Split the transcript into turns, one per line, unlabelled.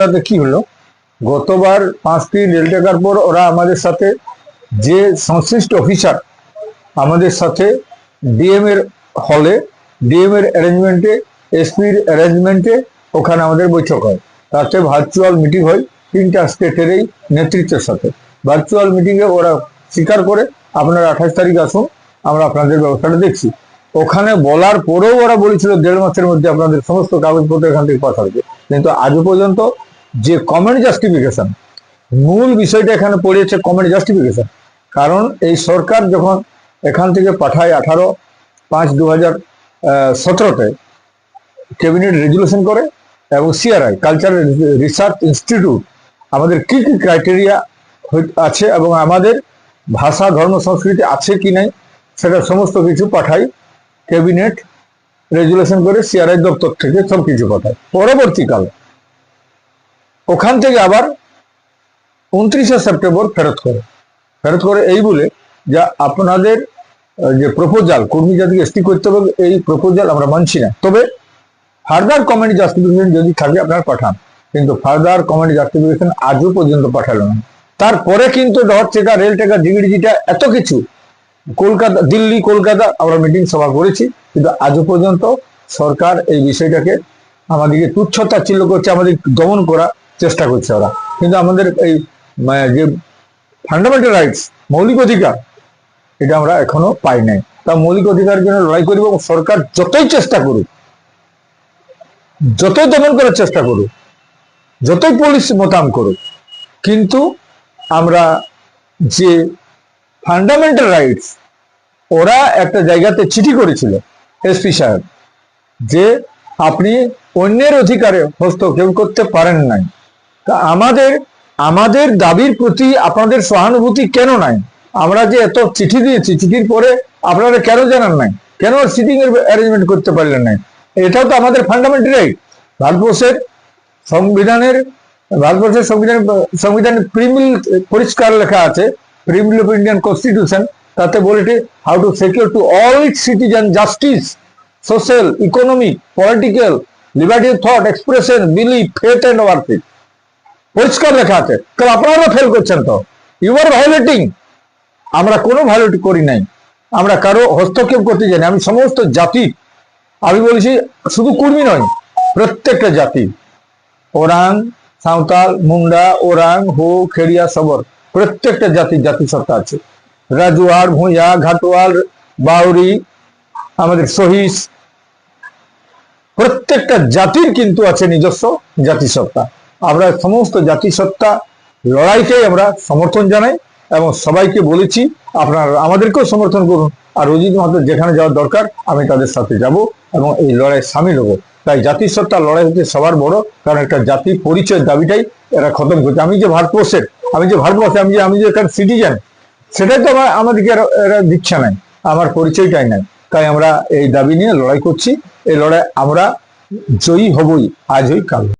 তাতে কি হলো? গতবার পাঁচটি রেল টাকার পর ওরা আমাদের সাথে, যে সংশ্লিষ্ট অফিসার আমাদের সাথে ডিএম এর হলে, ডিএম এর অ্যারেঞ্জমেন্টে এসপির অ্যারেঞ্জমেন্টে ওখানে আমাদের বৈঠক হয়। তাতে ভার্চুয়াল মিটিং হয় তিনটা স্টেটেরই নেতৃত্বের সাথে। ভার্চুয়াল মিটিংয়ে ওরা স্বীকার করে, আপনারা আঠাশ তারিখ আসুন, আমরা আপনাদের ব্যবস্থাটা দেখছি। ওখানে বলার পরেও ওরা বলেছিল দেড় মাসের মধ্যে আপনাদের সমস্ত কাগজপত্র এখান থেকে পাঠাবে। কিন্তু আজও পর্যন্ত যে কমেন্ট জাস্টিফিকেশন মূল বিষয়টা এখানে পড়িয়েছে কমেন্ট জাস্টিফিকেশন কারণ এই সরকার যখন এখান থেকে পাঠায় আঠারো পাঁচ দু হাজার সতেরোতে ক্যাবিনেট রেজুলেশন করে এবং সিআরআই কালচারাল রিসার্চ ইনস্টিটিউট আমাদের কি কি ক্রাইটেরিয়া আছে এবং আমাদের ভাষা, ধর্ম, সংস্কৃতি আছে কি নাই, সেটা সমস্ত কিছু পাঠাই ক্যাবিনেট রেজুলেশন করে সিআরআই দপ্তর থেকে সব কিছু পাঠায় পরবর্তীকালে ওখান থেকে আবার উনত্রিশে সেপ্টেম্বর ফেরত করে। ফেরত করে এই বলে যে আপনাদের যে প্রপোজাল কর্মী জাতিকে এসটি করতে হবে, এই প্রপোজাল আমরা মানছি না। তবে ফার্দার কমেন্ট জাস্টিফিকেশন যদি থাকে, আপনারা পাঠান। কিন্তু ফার্দার কমেন্ট জাস্টিফিকেশন আজও পর্যন্ত পাঠালো না। তারপরে কিন্তু ডট চেকা, রেল টেকা ডিগ্রিজিটা এত কিছু। কলকাতা, দিল্লি, কলকাতা, আমরা মিটিং সভা করেছি। কিন্তু আজও পর্যন্ত সরকার এই বিষয়টাকে আমাদেরকে তুচ্ছতা চিল্ল করছে, আমাদের দমন করা চেষ্টা করছে ওরা। কিন্তু আমাদের এই যে ফান্ডামেন্টাল রাইটস মৌলিক অধিকার, এটা আমরা এখনও পাই নাই। তা মৌলিক অধিকার জন্য লড়াই করিব এবং সরকার যতই চেষ্টা করুক, যতই দমন করার চেষ্টা করুক, যতই পুলিশ মোতায়েন করুক, কিন্তু আমরা যে ফান্ডামেন্টাল রাইটস ওরা একটা জায়গাতে চিঠি করেছিল এসপি সাহেব, যে আপনি অন্যের অধিকারে হস্তক্ষেপ করতে পারেন নাই। তা আমাদের আমাদের দাবির প্রতি আপনাদের সহানুভূতি কেন নাই? আমরা যে এত চিঠি দিয়েছি, চিঠির পরে আপনারা কেন জানান নাই? কেন সিটিং এর অ্যারেঞ্জমেন্ট করতে পারলেন নাই? এটাও তো আমাদের ফান্ডামেন্টাল রাইট ভারতবর্ষের সংবিধানের, ভারতবর্ষের সংবিধান সংবিধান প্রিমিল পরিষ্কার লেখা আছে প্রিমিল অফ ইন্ডিয়ান কনস্টিটিউশন তাতে বলেছে how to secure to all it citizen justice social economic political liberty of thought expression belief faith and worship পরিষ্কার লেখা আছে। তো আপনারা ফেল করছেন তো। ইউ আর ভায়োলেটিং আমরা কোনো ভায়োলেট করি নাই। আমরা কারও হস্তক্ষেপ করতে জানি আমি সমস্ত জাতি, আমি বলেছি শুধু কুর্মী নয়, প্রত্যেকটা জাতি। ওরাং, সাঁওতাল, মুন্ডা, ওরাং, হো, খেড়িয়া, সবর, প্রত্যেকটা জাতির জাতিসত্তা আছে। রাজুয়ার, ভূঁইয়া, ঘাটোয়াল বাউরি আমাদের সহিস, প্রত্যেকটা জাতির কিন্তু আছে নিজস্ব জাতিসত্তা। আমরা সমস্ত জাতিসত্তা লড়াইকেই আমরা সমর্থন জানাই এবং সবাইকে বলেছি, আপনারা আমাদেরকেও সমর্থন করুন। আর অজিত মাহাতো যেখানে যাওয়ার দরকার, আমি তাদের সাথে যাব এবং এই লড়াই সামিল হব। তাই জাতিসত্তার লড়াই হচ্ছে সবার বড়, কারণ একটা জাতি পরিচয় দাবিটাই এরা খতম করছে। আমি যে ভারতবর্ষের, আমি যে ভারতবর্ষে, আমি যে আমি যে এখানে সিটিজেন সেটাই তো আমাদেরকে এরা- দিচ্ছে নাই। আমার পরিচয়টাই নাই। তাই আমরা এই দাবি নিয়ে লড়াই করছি। এই লড়াই আমরা জয়ী হবই, আজ কাল।